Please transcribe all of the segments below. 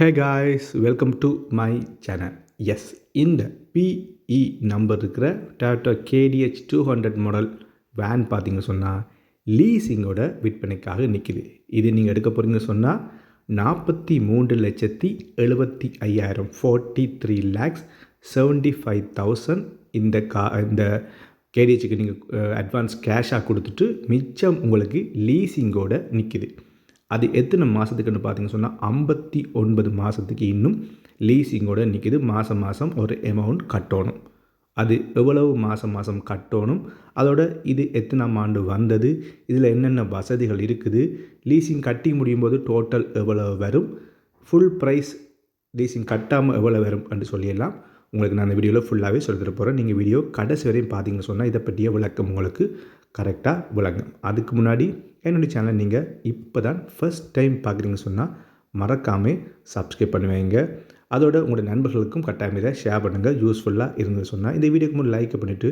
Hey guys welcome to my channel yes இந்த BE number இருக்கிற Tata KDH two hundred model van பார்த்தீங்கன்னு சொன்னால் லீஸிங்கோட விற்பனைக்காக நிற்கிது இது நீங்கள் எடுக்க போகிறீங்க சொன்னால் நாற்பத்தி மூன்று லட்சத்தி எழுபத்தி ஐயாயிரம் forty three lakhs seventy five thousand இந்த கா இந்த கேடிஹெச்சுக்கு நீங்கள் அட்வான்ஸ் கேஷாக கொடுத்துட்டு மிச்சம் உங்களுக்கு லீஸிங்கோட நிற்கிது அது எத்தனை மாதத்துக்குன்னு பார்த்தீங்க சொன்னால் ஐம்பத்தி ஒன்பது மாதத்துக்கு இன்னும் லீஸிங்கோட நிற்கிது மாதம் மாதம் ஒரு அமௌண்ட் கட்டணும். அது எவ்வளவு மாதம் மாதம் கட்டணும்? அதோட இது எத்தனாம் ஆண்டு வந்தது? இதில் என்னென்ன வசதிகள் இருக்குது? லீஸிங் கட்டி முடியும் போது டோட்டல் எவ்வளவு வரும்? ஃபுல் ப்ரைஸ் லீஸிங் கட்டாமல் எவ்வளோ வரும் என்று சொல்லிடலாம். உங்களுக்கு நான் அந்த வீடியோவில் ஃபுல்லாகவே சொல்லிட்டு போகிறேன் நீங்கள் வீடியோ கடைசி வரையும் பார்த்தீங்கன்னு சொன்னால் இதை பற்றிய விளக்கம் உங்களுக்கு கரெக்டாக விளங்கும். அதுக்கு முன்னாடி என்னுடைய சேனலை நீங்கள் இப்போ தான் ஃபஸ்ட் டைம் பார்க்குறீங்கன்னு சொன்னால் மறக்காமல் சப்ஸ்கிரைப் பண்ணுவீங்க அதோட உங்களோட நண்பர்களுக்கும் கட்டாயம் இதை ஷேர் பண்ணுங்கள் யூஸ்ஃபுல்லாக இருந்து சொன்னால் இந்த வீடியோக்கு முன் லைக் பண்ணிவிட்டு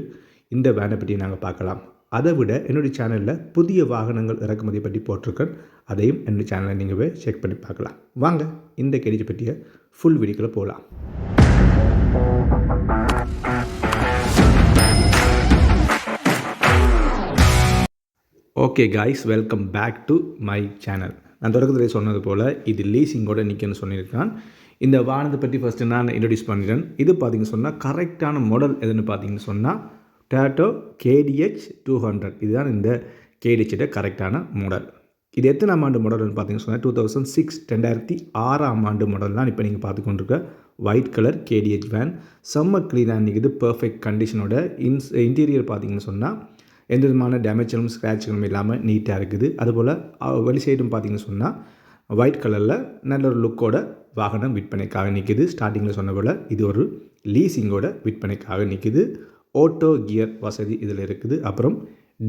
இந்த வேனை பற்றி நாங்கள் பார்க்கலாம். அதை விட என்னுடைய சேனலில் புதிய வாகனங்கள் இறக்குமதி பற்றி போட்டிருக்கேன். அதையும் என்னுடைய சேனலை நீங்கள் போய் செக் பண்ணி பார்க்கலாம். வாங்க இந்த கெடிஜி பற்றிய ஃபுல் வீடியோக்குள்ளே போகலாம் okay guys welcome back to my channel நான் தொடக்கத்தில் சொன்னது போல் இது லீசிங்கோட நிற்கன்னு சொல்லியிருக்கான். இந்த வாகனத்தை பற்றி ஃபஸ்ட்டு நான் இன்ட்ரடியூஸ் பண்ணிடுறேன். இது பார்த்தீங்கன்னு சொன்னால் கரெக்டான மாடல் எதுன்னு பார்த்தீங்கன்னு சொன்னால் டேட்டோ கேடிஹெச் டூ ஹண்ட்ரட் இதுதான் இந்த கேடிஹெச்சோட கரெக்டான மாடல் இது எத்தனாம் ஆண்டு மாடல்னு பார்த்தீங்கன்னு சொன்னால் டூ தௌசண்ட் சிக்ஸ் ரெண்டாயிரத்தி ஆறாம் ஆண்டு மாடல் தான் இப்போ நீங்கள் பார்த்து கொண்டிருக்க ஒயிட் கலர் கேடிஹெச் வேன் செம்ம க்ளீனாக நிற்குது பர்ஃபெக்ட் கண்டிஷனோட இன்ஸ் இன்டீரியர் பார்த்தீங்கன்னு சொன்னால் எந்த விதமான டேமேஜ்களும் ஸ்க்ராட்ச்களும் இல்லாமல் நீட்டாக இருக்குது. அதுபோல் வெளி சைடும் பார்த்திங்கன்னு சொன்னால் ஒயிட் கலரில் நல்ல ஒரு லுக்கோட வாகனம் விற்பனைக்காக நிற்கிது ஸ்டார்டிங்கில் சொன்ன போல் இது ஒரு லீசிங்கோட விற்பனைக்காக நிற்கிது ஓட்டோ கியர் வசதி இதில் இருக்குது. அப்புறம்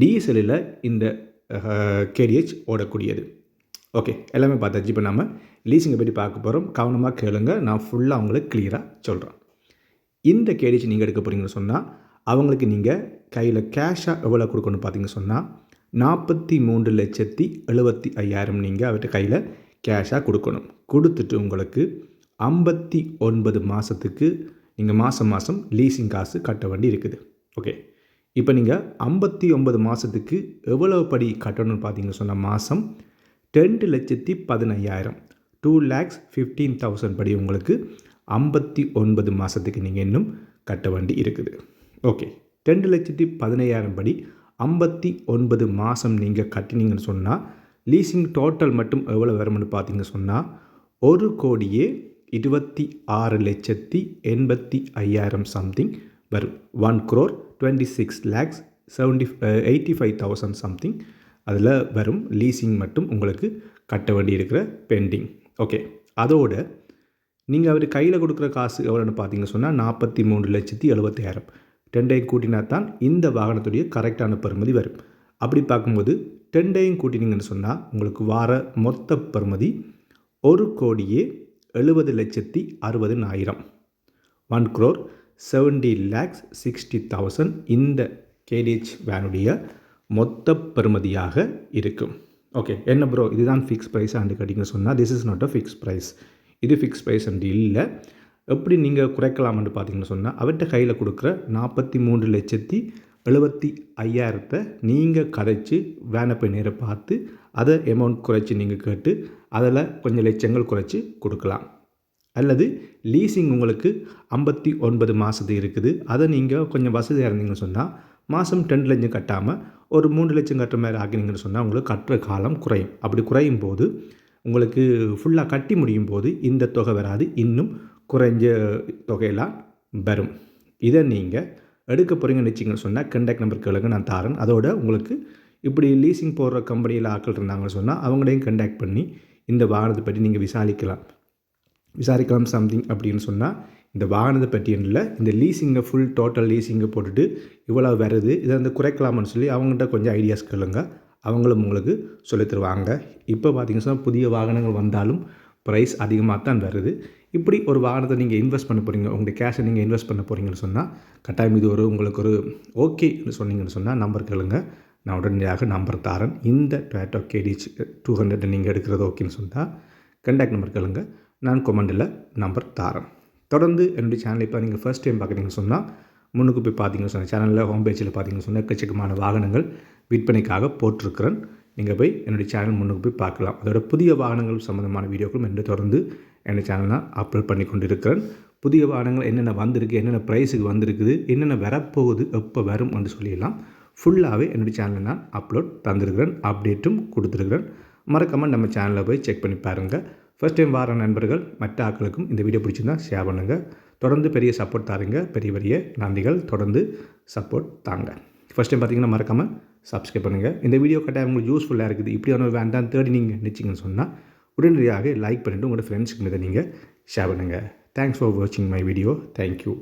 டீசலில் இந்த கேடிஹெச் ஓடக்கூடியது. ஓகே எல்லாமே பார்த்தாச்சு இப்போ நம்ம லீசிங்கை பற்றி பார்க்க போகிறோம் கவனமாக கேளுங்க. நான் ஃபுல்லாக அவங்களுக்கு கிளியராக சொல்கிறேன் இந்த கேடிஹெச் நீங்கள் எடுக்க போகிறீங்கன்னு சொன்னால் அவங்களுக்கு நீங்கள் கையில் கேஷாக எவ்வளோ கொடுக்கணும் பார்த்தீங்க சொன்னால் நாற்பத்தி மூன்று லட்சத்தி எழுபத்தி ஐயாயிரம் நீங்கள் அவர்கிட்ட கையில் கேஷாக கொடுக்கணும். கொடுத்துட்டு உங்களுக்கு ஐம்பத்தி ஒன்பது மாதத்துக்கு நீங்கள் மாதம் மாதம் லீசிங் காசு கட்ட வேண்டி இருக்குது. ஓகே இப்போ நீங்கள் ஐம்பத்தி ஒன்பது மாதத்துக்கு எவ்வளோ படி கட்டணும்னு பார்த்தீங்க சொன்னால் மாதம் ரெண்டு லட்சத்தி பதினையாயிரம். டூ லேக்ஸ் ஃபிஃப்டீன் தௌசண்ட் படி உங்களுக்கு ஐம்பத்தி ஒன்பது மாதத்துக்கு நீங்கள் இன்னும் கட்ட வேண்டி இருக்குது. ஓகே ரெண்டு லட்சத்தி பதினையாயிரம் படி ஐம்பத்தி ஒன்பது மாதம் நீங்கள் கட்டினீங்கன்னு சொன்னால் லீசிங் டோட்டல் மட்டும் எவ்வளோ வரும்னு பார்த்தீங்க சொன்னால் ஒரு கோடியே இருபத்தி ஆறு லட்சத்தி எண்பத்தி ஐயாயிரம் சம்திங் வரும். One crore twenty six lakhs seventy eighty five thousand something அதில் வரும் லீசிங் மட்டும் உங்களுக்கு கட்ட வேண்டி இருக்கிற பெண்டிங் ஓகே அதோட நீங்கள் அவர் கையில் கொடுக்குற காசு எவ்வளோன்னு பார்த்தீங்க சொன்னால் நாற்பத்தி மூணு லட்சத்தி எழுபத்தாயிரம். டெண்டையும் கூட்டினா தான் இந்த வாகனத்துடைய கரெக்டான பெறுமதி வரும். அப்படி பார்க்கும்போது டெண்டையும் கூட்டினீங்கன்னு சொன்னால் உங்களுக்கு வார மொத்த பெறுமதி ஒரு கோடியே எழுபது லட்சத்தி அறுபதுனாயிரம் one crore seventy lakhs sixty thousand இந்த கேடிஹெச் வேனுடைய மொத்த பெறுமதியாக இருக்கும். ஓகே என்ன ப்ரோ இதுதான் ஃபிக்ஸ் ப்ரைஸ் ஆண்டு கேட்டிங்கன்னு சொன்னால் this is not a fix price இது ஃபிக்ஸ் ப்ரைஸ் அண்டு இல்லை. எப்படி நீங்கள் குறைக்கலாம்னு பார்த்தீங்கன்னு சொன்னால் அவர்கிட்ட கையில் கொடுக்குற நாற்பத்தி மூன்று லட்சத்தி எழுபத்தி ஐயாயிரத்தை நீங்கள் கதைச்சி வேனை போய் நேராக பார்த்து அதை அமௌண்ட் குறைச்சி நீங்கள் கேட்டு அதில் கொஞ்சம் லட்சங்கள் குறைச்சி கொடுக்கலாம். அல்லது லீசிங் உங்களுக்கு ஐம்பத்தி ஒன்பது மாதத்து இருக்குது. அதை நீங்கள் கொஞ்சம் வசதியாக இருந்தீங்கன்னு சொன்னால் மாதம் ரெண்டு லட்சம் கட்டாமல் ஒரு மூன்று லட்சம் கட்டுற மாதிரி ஆகினீங்கன்னு சொன்னால் உங்களுக்கு கட்டுற காலம் குறையும். அப்படி குறையும் போது உங்களுக்கு ஃபுல்லாக கட்டி முடியும் போது இந்த தொகை வராது. இன்னும் குறைஞ்ச தொகையெல்லாம் வரும். இதை நீங்கள் எடுக்க போகிறீங்கன்னு வச்சிங்கன்னு சொன்னால் கண்டாக்ட் நம்பர் கேளுங்க நான் தாரேன். அதோட உங்களுக்கு இப்படி லீசிங் போடுற கம்பெனியில் ஆட்கள் இருந்தாங்கன்னு சொன்னால் அவங்களையும் கண்டாக்ட் பண்ணி இந்த வாகனத்தை பற்றி நீங்கள் விசாரிக்கலாம். விசாரிக்கலாம் சம்திங் அப்படின்னு சொன்னால் இந்த வாகனத்தை பற்றியில் இல்லை இந்த லீசிங்கை ஃபுல் டோட்டல் லீசிங்கை போட்டுட்டு இவ்வளோ வருது இதை வந்து குறைக்கலாம்னு சொல்லி அவங்கள்ட்ட கொஞ்சம் ஐடியாஸ் கேளுங்க. அவங்களும் உங்களுக்கு சொல்லித் தருவாங்க. இப்போ பார்த்தீங்கன்னா சொன்னால் புதிய வாகனங்கள் வந்தாலும் ப்ரைஸ் அதிகமாக தான் வருது. இப்படி ஒரு வாகனத்தை நீங்கள் இன்வெஸ்ட் பண்ண போகிறீங்க உங்களுடைய கேஷை நீங்கள் இன்வெஸ்ட் பண்ண போகிறீங்கன்னு சொன்னால் கட்டாயம் இது ஒரு உங்களுக்கு ஒரு ஓகேன்னு சொன்னீங்கன்னு சொன்னால் நம்பர் கேளுங்க. நான் உடனடியாக நம்பர் தாரேன். இந்த டொயேட்டோ கேடிச் டூ ஹண்ட்ரட் நீங்கள் எடுக்கிறது ஓகேன்னு சொன்னால் கண்டாக்ட் நம்பர் கேளுங்க. நான் கொமெண்டில் நம்பர் தாரேன். தொடர்ந்து என்னுடைய சேனலை இப்போ நீங்கள் ஃபர்ஸ்ட் டைம் பார்க்குறீங்கன்னு சொன்னால் முன்னுக்கு போய் பார்த்தீங்கன்னு சொன்னால் சேனலில் ஹோம் பேஜில் பார்த்தீங்கன்னு சொன்னால் எக்கச்சக்கமான வாகனங்கள் விற்பனைக்காக போட்டிருக்கிறேன். நீங்கள் போய் என்னுடைய சேனல் முன்னுக்கு போய் பார்க்கலாம். அதோட புதிய வாகனங்கள் சம்மந்தமான வீடியோக்களும் என்று தொடர்ந்து என்னுடைய சேனல் நான் அப்லோட் பண்ணி கொண்டிருக்கிறேன். புதிய வாகனங்கள் என்னென்ன வந்திருக்கு என்னென்ன ப்ரைஸுக்கு வந்திருக்குது என்னென்ன வரப்போகுது எப்போ வரும் என்று சொல்லிடலாம் ஃபுல்லாகவே என்னுடைய சேனலில் நான் அப்லோட் தந்திருக்கிறேன் அப்டேட்டும் கொடுத்துருக்குறேன். மறக்காமல் நம்ம சேனலில் போய் செக் பண்ணி பாருங்கள் ஃபர்ஸ்ட் டைம் வார நண்பர்கள் மற்ற ஆட்களுக்கும் இந்த வீடியோ பிடிச்சிருந்தா ஷேர் பண்ணுங்கள் தொடர்ந்து பெரிய சப்போர்ட் தாருங்க. பெரிய பெரிய நன்றிகள். தொடர்ந்து சப்போர்ட் தாங்க. ஃபஸ்ட் டைம் பார்த்தீங்கன்னா மறக்காமல் சப்ஸ்கிரைப் பண்ணுங்கள் இந்த வீடியோ கட்டாயம் உங்களுக்கு யூஸ்ஃபுல்லாக இருக்குது. இப்படியான ஒரு வேண்டாம் தேடி நீங்கள் நினச்சிங்கன்னு சொன்னால் உடனடியாக லைக் பண்ணிவிட்டு உங்களோட ஃப்ரெண்ட்ஸுக்கு மீது நீங்கள் ஷேர் பண்ணுங்கள் தேங்க்ஸ் ஃபார் வாட்சிங் மை வீடியோ தேங்க்யூ